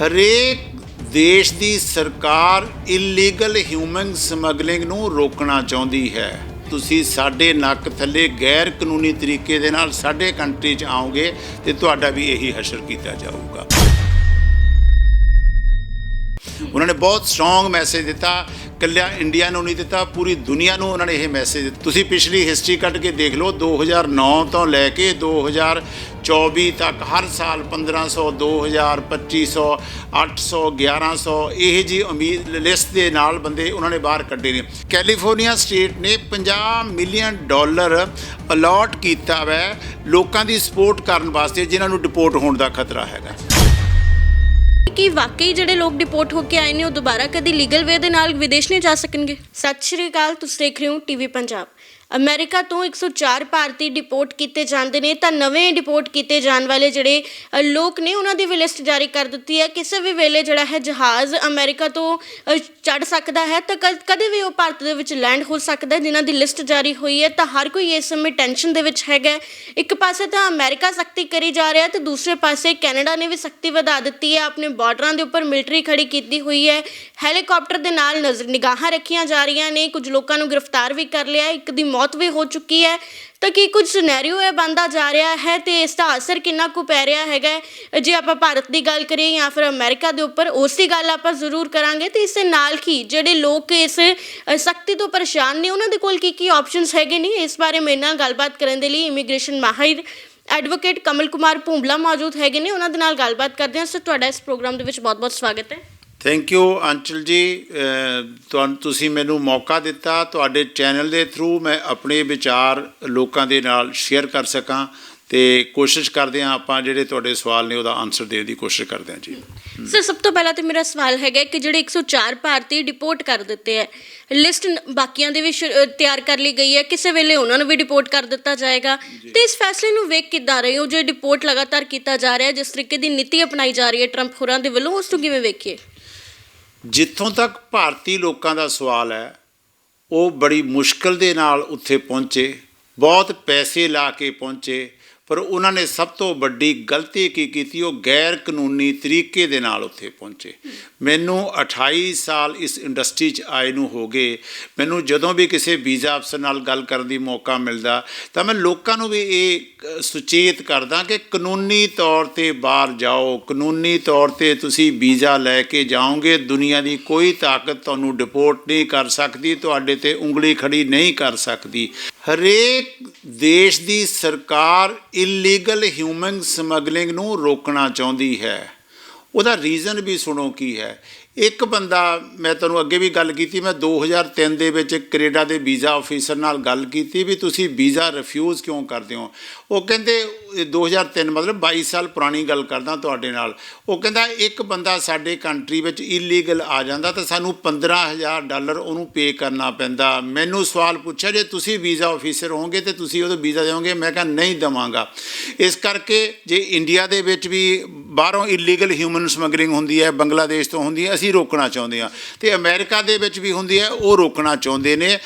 ਹਰੇਕ ਦੇਸ਼ ਦੀ ਸਰਕਾਰ ਇਲੀਗਲ ਹਿਊਮਨ ਸਮਗਲਿੰਗ ਨੂੰ ਰੋਕਣਾ ਚਾਹੁੰਦੀ ਹੈ। ਤੁਸੀਂ ਸਾਡੇ ਨੱਕ ਥੱਲੇ ਗੈਰ ਕਾਨੂੰਨੀ ਤਰੀਕੇ ਦੇ ਨਾਲ ਸਾਡੇ ਕੰਟਰੀ 'ਚ ਆਓਗੇ ਤੇ ਤੁਹਾਡਾ ਵੀ ਇਹੀ ਹਸ਼ਰ ਕੀਤਾ ਜਾਊਗਾ। ਉਹਨਾਂ ਨੇ ਬਹੁਤ ਸਟਰੋਂਗ ਮੈਸੇਜ ਦਿੱਤਾ ਕੱਲਿਆ ਇੰਡੀਆ ਨੂੰ ਨਹੀਂ ਦਿੱਤਾ, ਪੂਰੀ ਦੁਨੀਆ ਨੂੰ ਉਹਨਾਂ ਨੇ ਇਹ ਮੈਸੇਜ ਦਿੱਤਾ। ਤੁਸੀਂ ਪਿਛਲੀ ਹਿਸਟਰੀ ਕੱਢ ਕੇ ਦੇਖ ਲਓ 2009 ਤੋਂ ਲੈ ਕੇ 2024 ਤੱਕ ਹਰ ਸਾਲ 1500 2000 2500 800 1100 ਇਹ ਜੀ ਉਮੀਦ ਲਿਸਟ ਦੇ ਨਾਲ ਬੰਦੇ ਉਹਨਾਂ ਨੇ ਬਾਹਰ ਕੱਢੇ ਨੇ। ਕੈਲੀਫੋਰਨੀਆ ਸਟੇਟ ਨੇ 50 ਮਿਲੀਅਨ ਡਾਲਰ ਅਲਾਟ ਕੀਤਾ ਵੈ ਲੋਕਾਂ ਦੀ ਸਪੋਰਟ ਕਰਨ ਵਾਸਤੇ, ਜਿਨ੍ਹਾਂ ਨੂੰ ਡਿਪੋਰਟ ਹੋਣ ਦਾ ਖਤਰਾ ਹੈਗਾ। ਕਿ ਵਾਕਈ ਜਿਹੜੇ ਲੋਕ ਡਿਪੋਰਟ ਹੋ ਕੇ ਆਏ ਨੇ, ਉਹ ਦੁਬਾਰਾ ਕਦੀ ਲੀਗਲ ਵੇ ਦੇ ਨਾਲ ਵਿਦੇਸ਼ ਨਹੀਂ ਜਾ ਸਕਣਗੇ? ਸਤਿ ਸ਼੍ਰੀ ਅਕਾਲ, ਤੁਸੀਂ ਦੇਖ ਰਹੇ ਹੋ ਟੀਵੀ ਪੰਜਾਬ। ਅਮਰੀਕਾ ਤੋਂ 104 ਭਾਰਤੀ ਡਿਪੋਰਟ ਕੀਤੇ ਜਾਂਦੇ ਨੇ, ਤਾਂ ਨਵੇਂ ਡਿਪੋਰਟ ਕੀਤੇ ਜਾਣ ਵਾਲੇ ਜਿਹੜੇ ਲੋਕ ਨੇ, ਉਹਨਾਂ ਦੀ ਵੀ ਲਿਸਟ ਜਾਰੀ ਕਰ ਦਿੱਤੀ ਹੈ। ਕਿਸੇ ਵੀ ਵੇਲੇ ਜਿਹੜਾ ਹੈ ਜਹਾਜ਼ ਅਮਰੀਕਾ ਤੋਂ ਚੜ ਸਕਦਾ ਹੈ, ਤਾਂ ਕਦੇ ਵੀ ਉਹ ਭਾਰਤ ਦੇ ਵਿੱਚ ਲੈਂਡ ਹੋ ਸਕਦਾ ਹੈ, ਜਿਨ੍ਹਾਂ ਦੀ ਲਿਸਟ ਜਾਰੀ ਹੋਈ ਹੈ, ਤਾਂ ਹਰ ਕੋਈ ਇਸ ਸਮੇਂ ਟੈਨਸ਼ਨ ਦੇ ਵਿੱਚ ਹੈਗਾ ਇੱਕ ਪਾਸੇ ਤਾਂ ਅਮਰੀਕਾ ਸਖਤੀ ਕਰੀ ਜਾ ਰਿਹਾ ਤੇ ਦੂਸਰੇ ਪਾਸੇ ਕੈਨੇਡਾ ਨੇ ਵੀ ਸਖਤੀ ਵਧਾ ਦਿੱਤੀ ਹੈ, ਆਪਣੇ ਬਾਰਡਰਾਂ ਦੇ ਉੱਪਰ ਮਿਲਟਰੀ ਖੜੀ ਕੀਤੀ ਹੋਈ ਹੈ। ਹੈਲੀਕਾਪਟਰ ਦੇ ਨਾਲ ਨਜ਼ਰ ਨਿਗਾਹਾਂ ਰੱਖੀਆਂ ਜਾ ਰਹੀਆਂ ਨੇ, ਕੁਝ ਲੋਕਾਂ ਨੂੰ ਗ੍ਰਿਫਤਾਰ ਵੀ ਕਰ ਲਿਆ, ਇੱਕ ਦੀ ਮੌਤ ਵੀ ਹੋ ਚੁੱਕੀ ਹੈ। ਤਾਂ ਕੀ ਕੁਝ ਸਿਨੈਰੀਓ ਇਹ ਬੰਦਾ ਜਾ ਰਿਹਾ ਹੈ ਤੇ ਇਸ ਦਾ ਅਸਰ ਕਿੰਨਾ ਕੁ ਪੈ ਰਿਹਾ ਹੈਗਾ ਜੇ ਆਪਾਂ ਭਾਰਤ ਦੀ ਗੱਲ ਕਰੀਏ ਜਾਂ ਫਿਰ ਅਮਰੀਕਾ ਦੇ ਉੱਪਰ, ਉਸ ਦੀ ਗੱਲ ਆਪਾਂ ਜ਼ਰੂਰ ਕਰਾਂਗੇ। ਤੇ ਇਸ ਦੇ ਨਾਲ ਹੀ ਜਿਹੜੇ ਲੋਕ ਇਸ ਸਖਤੀ ਤੋਂ ਪਰੇਸ਼ਾਨ ਨੇ, ਉਹਨਾਂ ਦੇ ਕੋਲ ਕੀ ਕੀ ਆਪਸ਼ਨਸ ਹੈਗੇ ਨੇ? ਇਸ ਬਾਰੇ ਮੇਰੇ ਨਾਲ ਗੱਲਬਾਤ ਕਰਨ ਦੇ ਲਈ ਇਮੀਗ੍ਰੇਸ਼ਨ ਮਾਹਿਰ ਐਡਵੋਕੇਟ ਕਮਲ ਕੁਮਾਰ ਭੂੰਬਲਾ ਮੌਜੂਦ ਹੈਗੇ ਨੇ। ਉਹਨਾਂ ਦੇ ਨਾਲ ਗੱਲਬਾਤ ਕਰਦੇ ਹਾਂ। ਸਰ, ਤੁਹਾਡਾ ਇਸ ਪ੍ਰੋਗਰਾਮ ਦੇ ਵਿੱਚ ਬਹੁਤ-ਬਹੁਤ ਸਵਾਗਤ ਹੈ। ਥੈਂਕ ਯੂ ਅੰਚਲ ਜੀ ਤੁਹਾਨੂੰ ਤੁਸੀਂ ਮੈਨੂੰ ਮੌਕਾ ਦਿੱਤਾ। ਤੁਹਾਡੇ ਚੈਨਲ ਦੇ ਥਰੂ ਮੈਂ ਆਪਣੇ ਵਿਚਾਰ ਲੋਕਾਂ ਦੇ ਨਾਲ ਸ਼ੇਅਰ ਕਰ ਸਕਾਂ ਤੇ ਕੋਸ਼ਿਸ਼ ਕਰਦੇ ਹਾਂ ਆਪਾਂ ਜਿਹੜੇ ਤੁਹਾਡੇ ਸਵਾਲ ਨੇ ਉਹਦਾ ਆਨਸਰ ਦੇਣ ਦੀ ਕੋਸ਼ਿਸ਼ ਕਰਦੇ ਹਾਂ ਜੀ। ਸਰ ਸਭ ਤੋਂ ਪਹਿਲਾਂ ਤੇ ਮੇਰਾ ਸਵਾਲ ਹੈਗਾ ਕਿ ਜਿਹੜੇ 104 ਭਾਰਤੀ ਡਿਪੋਰਟ ਕਰ ਦਿੱਤੇ ਹੈ ਲਿਸਟ ਬਾਕੀਆਂ ਦੀ ਵੀ ਤਿਆਰ ਕਰ ਲਈ ਗਈ ਹੈ ਕਿਸੇ ਵੇਲੇ ਉਹਨਾਂ ਨੂੰ ਵੀ ਡਿਪੋਰਟ ਕਰ ਦਿੱਤਾ ਜਾਏਗਾ। ਤੇ ਇਸ ਫੈਸਲੇ ਨੂੰ ਵੇਖ ਕਿੱਦਾਂ ਰਹੇ ਹੋ ਜੋ ਡਿਪੋਰਟ ਲਗਾਤਾਰ ਕੀਤਾ ਜਾ ਰਿਹਾ ਜਿਸ ਤਰੀਕੇ ਦੀ ਨੀਤੀ ਅਪਣਾਈ ਜਾ ਰਹੀ ਹੈ ਟਰੰਪ ਹੋਰਾਂ ਦੇ ਵੱਲੋਂ ਉਸ ਨੂੰ ਕਿਵੇਂ ਵੇਖੀਏ? ਜਿੱਥੋਂ ਤੱਕ ਭਾਰਤੀ ਲੋਕਾਂ ਦਾ ਸਵਾਲ ਹੈ, ਉਹ ਬੜੀ ਮੁਸ਼ਕਲ ਦੇ ਨਾਲ ਉੱਥੇ ਪਹੁੰਚੇ, ਬਹੁਤ ਪੈਸੇ ਲਾ ਕੇ ਪਹੁੰਚੇ ਪਰ ਉਹਨਾਂ ਨੇ ਸਭ ਤੋਂ ਵੱਡੀ ਗਲਤੀ ਕੀ ਕੀਤੀ? ਉਹ ਗੈਰ ਕਾਨੂੰਨੀ ਤਰੀਕੇ ਦੇ ਨਾਲ ਉੱਥੇ ਪਹੁੰਚੇ। ਮੈਨੂੰ 28 ਸਾਲ ਇਸ ਇੰਡਸਟਰੀ 'ਚ ਆਏ ਨੂੰ ਹੋ ਗਏ। ਮੈਨੂੰ ਜਦੋਂ ਵੀ ਕਿਸੇ ਵੀਜ਼ਾ ਅਫਸਰ ਨਾਲ ਗੱਲ ਕਰਨ ਦੀ ਮੌਕਾ ਮਿਲਦਾ, ਤਾਂ ਮੈਂ ਲੋਕਾਂ ਨੂੰ ਵੀ ਇਹ ਸੁਚੇਤ ਕਰਦਾ ਕਿ ਕਾਨੂੰਨੀ ਤੌਰ ਤੇ ਬਾਹਰ ਜਾਓ। ਕਾਨੂੰਨੀ ਤੌਰ ਤੇ ਤੁਸੀਂ ਵੀਜ਼ਾ ਲੈ ਕੇ ਜਾਓਗੇ। ਦੁਨੀਆ ਦੀ ਕੋਈ ਤਾਕਤ ਤੁਹਾਨੂੰ ਡਿਪੋਰਟ ਨਹੀਂ ਕਰ ਸਕਦੀ। ਤੁਹਾਡੇ ਤੇ ਉਂਗਲੀ ਖੜੀ ਨਹੀਂ ਕਰ ਸਕਦੀ। ਹਰੇਕ ਦੇਸ਼ ਦੀ ਸਰਕਾਰ ਇਲੀਗਲ ਹਿਊਮਨ ਸਮਗਲਿੰਗ ਨੂੰ ਰੋਕਣਾ ਚਾਹੁੰਦੀ ਹੈ। ਉਹਦਾ ਰੀਜ਼ਨ ਵੀ ਸੁਣੋ ਕੀ ਹੈ। ਇੱਕ ਬੰਦਾ, ਮੈਂ ਤੁਹਾਨੂੰ ਅੱਗੇ ਵੀ ਗੱਲ ਕੀਤੀ, ਮੈਂ 2003 ਦੇ ਵਿੱਚ ਕੈਨੇਡਾ ਦੇ ਵੀਜ਼ਾ ਆਫੀਸਰ ਨਾਲ ਗੱਲ ਕੀਤੀ ਵੀ ਤੁਸੀਂ ਵੀਜ਼ਾ ਰਿਫਿਊਜ਼ ਕਿਉਂ ਕਰਦੇ ਹੋ? ਉਹ ਕਹਿੰਦੇ, ਇਹ 2003 ਮਤਲਬ 22 ਸਾਲ ਪੁਰਾਣੀ ਗੱਲ ਕਰਦਾ ਤੁਹਾਡੇ ਨਾਲ। ਉਹ ਕਹਿੰਦਾ, ਇੱਕ ਬੰਦਾ ਸਾਡੇ ਕੰਟਰੀ ਵਿੱਚ ਇਲੀਗਲ ਆ ਜਾਂਦਾ ਤਾਂ ਸਾਨੂੰ 15000 ਡਾਲਰ ਉਹਨੂੰ ਪੇ ਕਰਨਾ ਪੈਂਦਾ। ਮੈਨੂੰ ਸਵਾਲ ਪੁੱਛਿਆ, ਜੇ ਤੁਸੀਂ ਵੀਜ਼ਾ ਆਫੀਸਰ ਹੋਵੋਗੇ ਤੇ ਤੁਸੀਂ ਉਹਦਾ ਵੀਜ਼ਾ ਦੇਵੋਗੇ ਮੈਂ ਕਿਹਾ, ਨਹੀਂ ਦਵਾਂਗਾ। ਇਸ ਕਰਕੇ ਜੇ ਇੰਡੀਆ ਦੇ ਵਿੱਚ ਵੀ ਬਾਹਰੋਂ ਇਲੀਗਲ ਹਿਊਮਨ ਸਮਗਲਿੰਗ ਹੁੰਦੀ ਹੈ, ਬੰਗਲਾਦੇਸ਼ ਤੋਂ ਹੁੰਦੀ ਹੈ, ਅਸੀਂ ਰੋਕਣਾ ਚਾਹੁੰਦੇ ਹਾਂ ਤੇ ਅਮਰੀਕਾ ਦੇ ਵਿੱਚ ਵੀ ਹੁੰਦੀ ਹੈ, ਉਹ ਰੋਕਣਾ ਚਾਹੁੰਦੇ ਨੇ।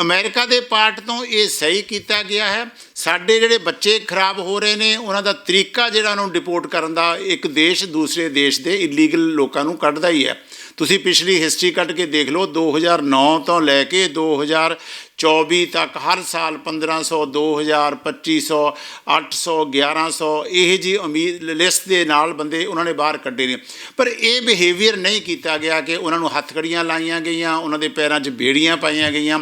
ਅਮਰੀਕਾ ਦੇ ਪਾਰਟ ਤੋਂ ਇਹ ਸਹੀ ਕੀਤਾ ਗਿਆ ਹੈ। ਸਾਡੇ ਜਿਹੜੇ ਬੱਚੇ ਖਰਾਬ ਹੋ ਰਹੇ ਨੇ, ਉਹਨਾਂ ਦਾ ਤਰੀਕਾ ਜਿਹੜਾ ਉਹਨਾਂ ਨੂੰ ਡਿਪੋਰਟ ਕਰਨ ਦਾ, ਇੱਕ ਦੇਸ਼ ਦੂਸਰੇ ਦੇਸ਼ ਦੇ ਇਲੀਗਲ ਲੋਕਾਂ ਨੂੰ ਕੱਢਦਾ ਹੀ ਹੈ। ਤੁਸੀਂ ਪਿਛਲੀ ਹਿਸਟਰੀ ਕੱਢ ਕੇ ਦੇਖ ਲਓ 2009 ਤੋਂ ਲੈ ਕੇ 2024 ਤੱਕ ਹਰ ਸਾਲ 1500 2000 2500 800 1100 ਇਹ ਜੀ ਉਮੀਦ ਲਿਸਟ ਦੇ ਨਾਲ ਬੰਦੇ ਉਹਨਾਂ ਨੇ ਬਾਹਰ ਕੱਢੇ ਨੇ। ਪਰ ਇਹ ਬਿਹੇਵੀਅਰ ਨਹੀਂ ਕੀਤਾ ਗਿਆ ਕਿ ਉਹਨਾਂ ਨੂੰ ਹੱਥਕੜੀਆਂ ਲਾਈਆਂ ਗਈਆਂ, ਉਹਨਾਂ ਦੇ ਪੈਰਾਂ 'ਚ ਬੇੜੀਆਂ ਪਾਈਆਂ ਗਈਆਂ।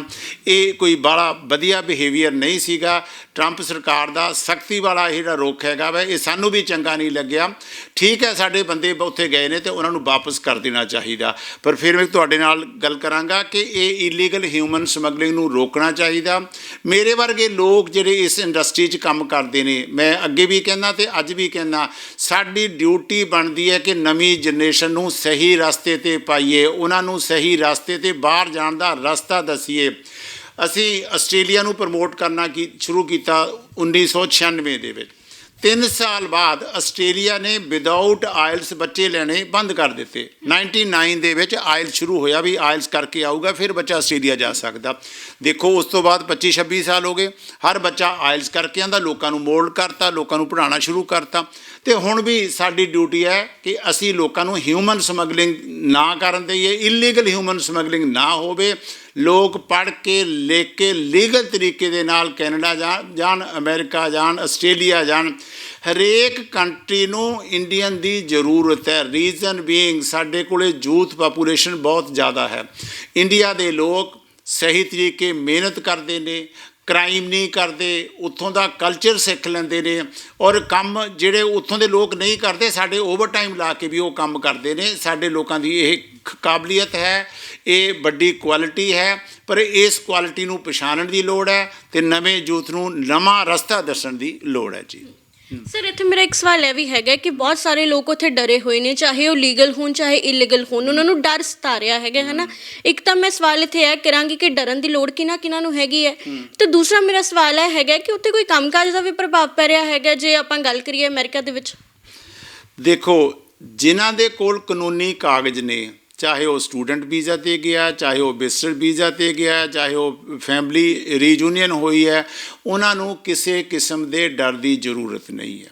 ਇਹ ਕੋਈ ਬੜਾ ਵਧੀਆ ਬਿਹੇਵੀਅਰ ਨਹੀਂ ਸੀਗਾ। ਟਰੰਪ ਸਰਕਾਰ ਦਾ ਸਖਤੀ ਵਾਲਾ ਇਹ ਜਿਹੜਾ ਰੁਖ ਹੈਗਾ ਵਾ, ਇਹ ਸਾਨੂੰ ਵੀ ਚੰਗਾ ਨਹੀਂ ਲੱਗਿਆ। ਠੀਕ ਹੈ, ਸਾਡੇ ਬੰਦੇ ਉੱਥੇ ਗਏ ਨੇ ਤੇ ਉਹਨਾਂ ਨੂੰ ਵਾਪਸ ਕਰ ਦੇਣਾ ਚਾਹੀਦਾ। ਪਰ ਫਿਰ ਮੈਂ ਤੁਹਾਡੇ ਨਾਲ ਗੱਲ ਕਰਾਂਗਾ ਕਿ ਇਹ ਇਲੀਗਲ ਹਿਊਮਨ ਸਮਗਲਿੰਗ ਨੂੰ ਰੋਕਣਾ ਚਾਹੀਦਾ। ਮੇਰੇ ਵਰਗੇ ਲੋਕ ਜਿਹੜੇ ਇਸ ਇੰਡਸਟਰੀ 'ਚ ਕੰਮ ਕਰਦੇ ਨੇ, ਮੈਂ ਅੱਗੇ ਵੀ ਕਹਿੰਦਾ ਤੇ ਅੱਜ ਵੀ ਕਹਿੰਦਾ, ਸਾਡੀ ਡਿਊਟੀ ਬਣਦੀ ਹੈ ਕਿ ਨਵੀਂ ਜਨਰੇਸ਼ਨ ਨੂੰ ਸਹੀ ਰਸਤੇ ਤੇ ਪਾਈਏ, ਉਹਨਾਂ ਨੂੰ ਸਹੀ ਰਸਤੇ ਤੇ ਬਾਹਰ ਜਾਣ ਦਾ ਰਸਤਾ ਦਸੀਏ। ਅਸੀਂ ਆਸਟ੍ਰੇਲੀਆ ਨੂੰ ਪ੍ਰਮੋਟ ਕਰਨਾ ਕੀ, ਸ਼ੁਰੂ ਕੀਤਾ 1996 ਦੇ ਵਿੱਚ। 3 ਸਾਲ ਬਾਅਦ ਆਸਟ੍ਰੇਲੀਆ ਨੇ ਵਿਦਆਊਟ ਆਇਲਸ ਬੱਚੇ ਲੈਣੇ ਬੰਦ ਕਰ ਦਿੱਤੇ। 99 ਦੇ ਵਿੱਚ ਆਇਲਸ ਸ਼ੁਰੂ ਹੋਇਆ ਵੀ ਆਇਲਸ ਕਰਕੇ ਆਊਗਾ, ਫਿਰ ਬੱਚਾ ਆਸਟ੍ਰੇਲੀਆ ਜਾ ਸਕਦਾ। ਦੇਖੋ, ਉਸ ਤੋਂ ਬਾਅਦ 25 26 ਸਾਲ ਹੋ ਗਏ। ਹਰ ਬੱਚਾ ਆਇਲਸ ਕਰਕੇ ਆਂਦਾ ਲੋਕਾਂ ਨੂੰ ਮੋਲਡ ਕਰਤਾ, ਲੋਕਾਂ ਨੂੰ ਪੜ੍ਹਾਉਣਾ ਸ਼ੁਰੂ ਕਰਤਾ। ਤੇ ਹੁਣ ਵੀ ਸਾਡੀ ਡਿਊਟੀ ਹੈ ਕਿ ਅਸੀਂ ਲੋਕਾਂ ਨੂੰ ਹਿਊਮਨ ਸਮਗਲਿੰਗ ਨਾ ਕਰਨ ਦੇਈਏ ਇਲੀਗਲ ਹਿਊਮਨ ਸਮਗਲਿੰਗ ਨਾ ਹੋਵੇ। ਲੋਕ ਪੜ੍ਹ ਕੇ, ਲਿਖ ਕੇ ਲੀਗਲ ਤਰੀਕੇ ਦੇ ਨਾਲ ਕੈਨੇਡਾ ਜਾਣ ਜਾਣ, ਅਮਰੀਕਾ ਜਾਣ, ਆਸਟ੍ਰੇਲੀਆ ਜਾਣ। ਹਰੇਕ ਕੰਟਰੀ ਨੂੰ ਇੰਡੀਅਨ ਦੀ ਜ਼ਰੂਰਤ ਹੈ। ਰੀਜ਼ਨ ਬੀਇੰਗ ਸਾਡੇ ਕੋਲੇ ਯੂਥ ਪਾਪੂਲੇਸ਼ਨ ਬਹੁਤ ਜ਼ਿਆਦਾ ਹੈ। ਇੰਡੀਆ ਦੇ ਲੋਕ ਸਹੀ ਤਰੀਕੇ ਮਿਹਨਤ ਕਰਦੇ ਨੇ ਕ੍ਰਾਈਮ ਨਹੀਂ ਕਰਦੇ, ਉੱਥੋਂ ਦਾ ਕਲਚਰ ਸਿੱਖ ਲੈਂਦੇ ਨੇ ਔਰ ਕੰਮ ਜਿਹੜੇ ਉੱਥੋਂ ਦੇ ਲੋਕ ਨਹੀਂ ਕਰਦੇ, ਸਾਡੇ ਓਵਰ ਟਾਈਮ ਲਾ ਕੇ ਵੀ ਉਹ ਕੰਮ ਕਰਦੇ ਨੇ। ਸਾਡੇ ਲੋਕਾਂ ਦੀ ਇਹ ਕਾਬਲੀਅਤ ਹੈ, ਇਹ ਵੱਡੀ ਕੁਆਲਿਟੀ ਹੈ, ਪਰ ਇਸ ਕੁਆਲਿਟੀ ਨੂੰ ਪਛਾਣਨ ਦੀ ਲੋੜ ਹੈ ਤੇ ਨਵੇਂ ਯੂਥ ਨੂੰ ਨਵਾਂ ਰਸਤਾ ਦੱਸਣ ਦੀ ਲੋੜ ਹੈ ਜੀ। ਸਰ ਇੱਥੇ ਮੇਰਾ ਇੱਕ ਸਵਾਲ ਇਹ ਵੀ ਹੈਗਾ ਕਿ ਬਹੁਤ ਸਾਰੇ ਲੋਕ ਉੱਥੇ ਡਰੇ ਹੋਏ ਨੇ ਚਾਹੇ ਉਹ ਲੀਗਲ ਹੋਣ ਚਾਹੇ ਇਲੀਗਲ ਹੋਣ ਉਹਨਾਂ ਨੂੰ ਡਰ ਸਤਾ ਰਿਹਾ ਹੈਗਾ ਹਨਾ? ਇੱਕ ਤਾਂ ਮੈਂ ਸਵਾਲ ਇੱਥੇ ਇਹ ਕਰਾਂਗੀ ਕਿ ਡਰਨ ਦੀ ਲੋੜ ਕਿਹਨਾਂ ਕਿਹਨਾਂ ਨੂੰ ਹੈਗੀ ਹੈ। ਤੇ ਦੂਸਰਾ ਮੇਰਾ ਸਵਾਲ ਇਹ ਹੈਗਾ ਕਿ ਉੱਥੇ ਕੋਈ ਕੰਮਕਾਜ ਦਾ ਵੀ ਪ੍ਰਭਾਵ ਪੈ ਰਿਹਾ ਹੈਗਾ ਜੇ ਆਪਾਂ ਗੱਲ ਕਰੀਏ ਅਮਰੀਕਾ ਦੇ ਵਿੱਚ? ਦੇਖੋ ਜਿਨ੍ਹਾਂ ਦੇ ਕੋਲ ਕਾਨੂੰਨੀ ਕਾਗਜ਼ ਨੇ ਚਾਹੇ ਉਹ ਸਟੂਡੈਂਟ ਵੀਜ਼ਾ ਤੇ ਗਿਆ, ਚਾਹੇ ਉਹ ਵਿਜ਼ਟਰ ਵੀਜ਼ਾ ਤੇ ਗਿਆ, ਚਾਹੇ ਉਹ ਫੈਮਿਲੀ ਰੀਯੂਨੀਅਨ ਹੋਈ ਹੈ, ਉਹਨਾਂ ਨੂੰ ਕਿਸੇ ਕਿਸਮ ਦੇ ਡਰ ਦੀ ਜ਼ਰੂਰਤ ਨਹੀਂ ਹੈ।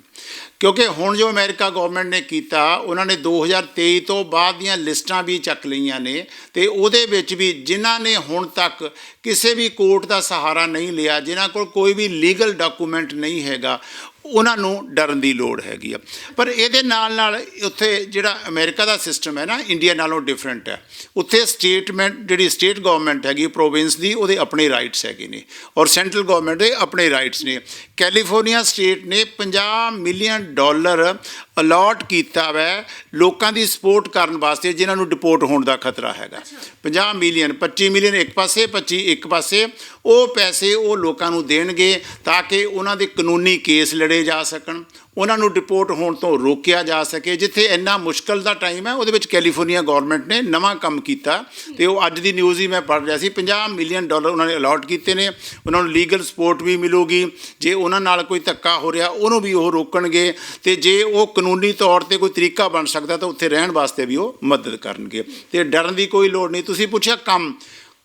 ਕਿਉਂਕਿ ਹੁਣ ਜੋ ਅਮਰੀਕਾ ਗਵਰਨਮੈਂਟ ਨੇ ਕੀਤਾ, ਉਹਨਾਂ ਨੇ 2023 ਤੋਂ ਬਾਅਦ ਦੀਆਂ ਲਿਸਟਾਂ ਵੀ ਚੱਕ ਲਈਆਂ ਨੇ ਤੇ ਉਹਦੇ ਵਿੱਚ ਵੀ ਜਿਨ੍ਹਾਂ ਨੇ ਹੁਣ ਤੱਕ ਕਿਸੇ ਵੀ ਕੋਰਟ ਦਾ ਸਹਾਰਾ ਨਹੀਂ ਲਿਆ, ਜਿਨ੍ਹਾਂ ਕੋਲ ਕੋਈ ਵੀ ਲੀਗਲ ਡਾਕੂਮੈਂਟ ਨਹੀਂ ਹੈਗਾ ਉਹਨਾਂ ਨੂੰ ਡਰਨ ਦੀ ਲੋੜ ਹੈਗੀ ਆ। ਪਰ ਇਹਦੇ ਨਾਲ ਨਾਲ ਉੱਥੇ ਜਿਹੜਾ ਅਮਰੀਕਾ ਦਾ ਸਿਸਟਮ ਹੈ ਨਾ ਇੰਡੀਆ ਨਾਲੋਂ ਡਿਫਰੈਂਟ ਹੈ। ਉੱਥੇ ਸਟੇਟਮੈਂਟ ਜਿਹੜੀ ਸਟੇਟ ਗਵਰਨਮੈਂਟ ਹੈਗੀ ਪ੍ਰੋਵਿੰਸ ਦੀ, ਉਹਦੇ ਆਪਣੇ ਰਾਈਟਸ ਹੈਗੇ ਨੇ। ਔਰ ਸੈਂਟਰਲ ਗਵਰਨਮੈਂਟ ਦੇ ਆਪਣੇ ਰਾਈਟਸ ਨੇ। ਕੈਲੀਫੋਰਨੀਆ ਸਟੇਟ ਨੇ 50 ਮਿਲੀਅਨ ਡਾਲਰ ਅਲਾਟ ਕੀਤਾ ਵੈ ਲੋਕਾਂ ਦੀ ਸਪੋਰਟ ਕਰਨ ਵਾਸਤੇ, ਜਿਨ੍ਹਾਂ ਨੂੰ ਡਿਪੋਰਟ ਹੋਣ ਦਾ ਖਤਰਾ ਹੈਗਾ। 50 ਮਿਲੀਅਨ 25 ਮਿਲੀਅਨ ਇੱਕ ਪਾਸੇ 25 ਇੱਕ ਪਾਸੇ ਉਹ ਪੈਸੇ ਉਹ ਲੋਕਾਂ ਨੂੰ ਦੇਣਗੇ ਤਾਂ ਕਿ ਉਹਨਾਂ ਦੇ ਕਾਨੂੰਨੀ ਕੇਸ ਲੜੇ ਜਾ ਸਕਣ। ਉਹਨਾਂ ਨੂੰ ਡਿਪੋਰਟ ਹੋਣ ਤੋਂ ਰੋਕਿਆ ਜਾ ਸਕੇ। ਜਿੱਥੇ ਇੰਨਾ ਮੁਸ਼ਕਲ ਦਾ ਟਾਈਮ ਹੈ, ਉਹਦੇ ਵਿੱਚ ਕੈਲੀਫੋਰਨੀਆ ਗਵਰਨਮੈਂਟ ਨੇ ਨਵਾਂ ਕੰਮ ਕੀਤਾ ਤੇ ਉਹ ਅੱਜ ਦੀ ਨਿਊਜ਼ ਹੀ ਮੈਂ ਪੜ੍ਹ ਰਿਹਾ ਸੀ। 50 ਮਿਲੀਅਨ ਡਾਲਰ ਉਹਨਾਂ ਨੇ ਅਲਾਟ ਕੀਤੇ ਨੇ। ਉਹਨਾਂ ਨੂੰ ਲੀਗਲ ਸਪੋਰਟ ਵੀ ਮਿਲੂਗੀ। ਜੇ ਉਹਨਾਂ ਨਾਲ ਕੋਈ ਧੱਕਾ ਹੋ ਰਿਹਾ, ਉਹਨੂੰ ਵੀ ਉਹ ਰੋਕਣਗੇ ਤੇ ਜੇ ਉਹ ਕਾਨੂੰਨੀ ਤੌਰ ਤੇ ਕੋਈ ਤਰੀਕਾ ਬਣ ਸਕਦਾ ਤਾਂ ਉੱਥੇ ਰਹਿਣ ਵਾਸਤੇ ਵੀ ਉਹ ਮਦਦ ਕਰਨਗੇ। ਤੇ ਡਰਨ ਦੀ ਕੋਈ ਲੋੜ ਨਹੀਂ। ਤੁਸੀਂ ਪੁੱਛਿਆ ਕੰਮ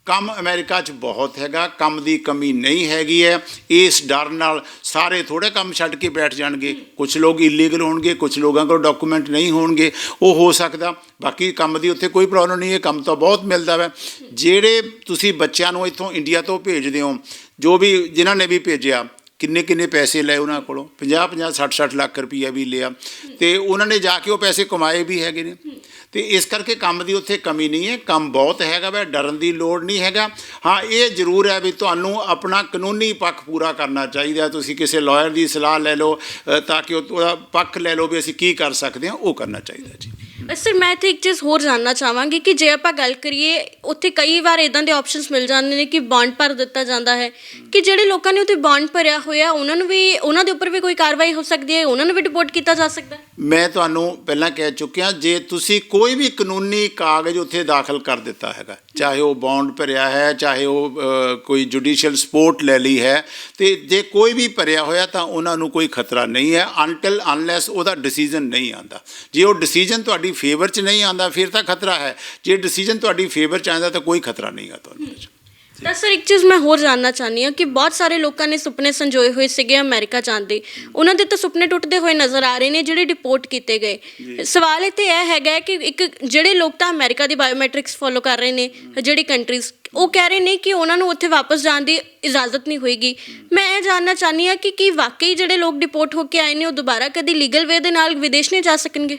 ਕੰਮ ਅਮਰੀਕਾ 'ਚ ਬਹੁਤ ਹੈਗਾ ਕੰਮ ਦੀ ਕਮੀ ਨਹੀਂ ਹੈਗੀ ਹੈ। ਇਸ ਡਰ ਨਾਲ ਸਾਰੇ ਥੋੜੇ ਕੰਮ ਛੱਡ ਕੇ ਬੈਠ ਜਾਣਗੇ। ਕੁਝ ਲੋਕ ਇਲੀਗਲ ਹੋਣਗੇ ਕੁਝ ਲੋਕਾਂ ਕੋਲ ਡਾਕੂਮੈਂਟ ਨਹੀਂ ਹੋਣਗੇ। ਉਹ ਹੋ ਸਕਦਾ। ਬਾਕੀ ਕੰਮ ਦੀ ਉੱਥੇ ਕੋਈ ਪ੍ਰੋਬਲਮ ਨਹੀਂ ਹੈ। ਕੰਮ ਤਾਂ ਬਹੁਤ ਮਿਲਦਾ ਵੈ। ਜਿਹੜੇ ਤੁਸੀਂ ਬੱਚਿਆਂ ਨੂੰ ਇੱਥੋਂ ਇੰਡੀਆ ਤੋਂ ਭੇਜਦੇ ਹੋ ਜੋ ਵੀ ਜਿਨ੍ਹਾਂ ਨੇ ਵੀ ਭੇਜਿਆ ਕਿੰਨੇ ਕਿੰਨੇ ਪੈਸੇ ਲਏ ਉਹਨਾਂ ਕੋਲੋਂ? 50 50 60 60 ਲੱਖ ਰੁਪਈਆ ਵੀ ਲਿਆ। ਤੇ ਉਹਨਾਂ ਨੇ ਜਾ ਕੇ ਉਹ ਪੈਸੇ ਕਮਾਏ ਵੀ ਹੈਗੇ ਨੇ। ਤੇ ਇਸ ਕਰਕੇ ਕੰਮ ਦੀ ਉੱਥੇ ਕਮੀ ਨਹੀਂ ਹੈ। ਕੰਮ ਬਹੁਤ ਹੈਗਾ ਵੈ, ਡਰਨ ਦੀ ਲੋੜ ਨਹੀਂ ਹੈਗਾ। ਹਾਂ, ਇਹ ਜ਼ਰੂਰ ਹੈ ਵੀ ਤੁਹਾਨੂੰ ਆਪਣਾ ਕਾਨੂੰਨੀ ਪੱਖ ਪੂਰਾ ਕਰਨਾ ਚਾਹੀਦਾ ਤੁਸੀਂ ਕਿਸੇ ਲਾਇਰ ਦੀ ਸਲਾਹ ਲੈ ਲਓ ਤਾਂ ਕਿ ਉਹਦਾ ਪੱਖ ਲੈ ਲਓ ਵੀ ਅਸੀਂ ਕੀ ਕਰ ਸਕਦੇ ਹਾਂ। ਉਹ ਕਰਨਾ ਚਾਹੀਦਾ ਜੀ। ਸਰ, ਮੈਂ ਇੱਥੇ ਇੱਕ ਚੀਜ਼ ਹੋਰ ਜਾਨਣਾ ਚਾਹਾਂਗੀ ਕਿ ਜੇ ਆਪਾਂ ਗੱਲ ਕਰੀਏ, ਉੱਥੇ ਕਈ ਵਾਰ ਇਦਾਂ ਦੇ ਆਪਸ਼ਨਸ ਮਿਲ ਜਾਂਦੇ ਨੇ ਕਿ ਬੌਂਡ ਭਰ ਦਿੱਤਾ ਜਾਂਦਾ ਹੈ, ਕਿ ਜਿਹੜੇ ਲੋਕਾਂ ਨੇ ਉੱਥੇ ਬੌਂਡ ਭਰਿਆ ਹੋਇਆ, ਉਹਨਾਂ ਨੂੰ ਵੀ, ਉਹਨਾਂ ਦੇ ਉੱਪਰ ਵੀ ਕੋਈ ਕਾਰਵਾਈ ਹੋ ਸਕਦੀ ਹੈ, ਉਹਨਾਂ ਨੂੰ ਵੀ ਡਿਪੋਰਟ ਕੀਤਾ ਜਾ ਸਕਦਾ ਹੈ? ਮੈਂ ਤੁਹਾਨੂੰ ਪਹਿਲਾਂ ਕਹਿ ਚੁੱਕਿਆ, ਜੇ ਤੁਸੀਂ ਕੋਈ ਵੀ ਕਾਨੂੰਨੀ ਕਾਗਜ਼ ਉੱਥੇ ਦਾਖਲ ਕਰ ਦਿੱਤਾ ਹੈਗਾ ਚਾਹੇ ਉਹ ਬੌਂਡ ਭਰਿਆ ਹੈ, ਚਾਹੇ ਉਹ ਕੋਈ ਜੁਡੀਸ਼ੀਅਲ ਸਪੋਰਟ ਲੈ ਲਈ ਹੈ, ਤੇ ਜੇ ਕੋਈ ਵੀ ਭਰਿਆ ਹੋਇਆ ਤਾਂ ਉਹਨਾਂ ਨੂੰ ਕੋਈ ਖਤਰਾ ਨਹੀਂ ਹੈ ਅਨਟਿਲ ਅਨਲੈਸ ਉਹਦਾ ਡਿਸੀਜਨ ਨਹੀਂ ਆਂਦਾ ਜੇ ਉਹ ਡਿਸੀਜਨ ਤੁਹਾਡੀ ਫੇਵਰ 'ਚ ਨਹੀਂ ਆਂਦਾ ਫਿਰ ਤਾਂ ਖਤਰਾ ਹੈ। ਜੇ ਡਿਸੀਜਨ ਤੁਹਾਡੀ ਫੇਵਰ 'ਚ ਆਂਦਾ ਤਾਂ ਕੋਈ ਖਤਰਾ ਨਹੀਂ ਆ ਤੁਹਾਨੂੰ ਤਾਂ ਸਰ ਇੱਕ ਚੀਜ਼ ਮੈਂ ਹੋਰ ਜਾਨਣਾ ਚਾਹਨੀ ਹਾਂ ਕਿ ਬਹੁਤ ਸਾਰੇ ਲੋਕਾਂ ਨੇ ਸੁਪਨੇ ਸੰਜੋਏ ਹੋਏ ਸੀਗੇ ਅਮਰੀਕਾ ਜਾਣ ਦੇ। ਉਹਨਾਂ ਦੇ ਤਾਂ ਸੁਪਨੇ ਟੁੱਟਦੇ ਹੋਏ ਨਜ਼ਰ ਆ ਰਹੇ ਨੇ ਜਿਹੜੇ ਡਿਪੋਰਟ ਕੀਤੇ ਗਏ। ਸਵਾਲ ਇੱਥੇ ਇਹ ਹੈਗਾ ਕਿ ਇੱਕ ਜਿਹੜੇ ਲੋਕ ਤਾਂ ਅਮਰੀਕਾ ਦੀ ਬਾਇਓਮੈਟ੍ਰਿਕਸ ਫੋਲੋ ਕਰ ਰਹੇ ਨੇ ਜਿਹੜੀ ਕੰਟਰੀਜ਼ ਉਹ ਕਹਿ ਰਹੇ ਨੇ ਕਿ ਉਹਨਾਂ ਨੂੰ ਉੱਥੇ ਵਾਪਸ ਜਾਣ ਦੀ ਇਜਾਜ਼ਤ ਨਹੀਂ ਹੋਏਗੀ। ਮੈਂ ਇਹ ਜਾਨਣਾ ਚਾਹਨੀ ਹਾਂ ਕਿ ਕੀ ਵਾਕਈ ਜਿਹੜੇ ਲੋਕ ਡਿਪੋਰਟ ਹੋ ਕੇ ਆਏ ਨੇ ਉਹ ਦੁਬਾਰਾ ਕਦੀ ਲੀਗਲ ਵੇ ਦੇ ਨਾਲ ਵਿਦੇਸ਼ ਨਹੀਂ ਜਾ ਸਕਣਗੇ?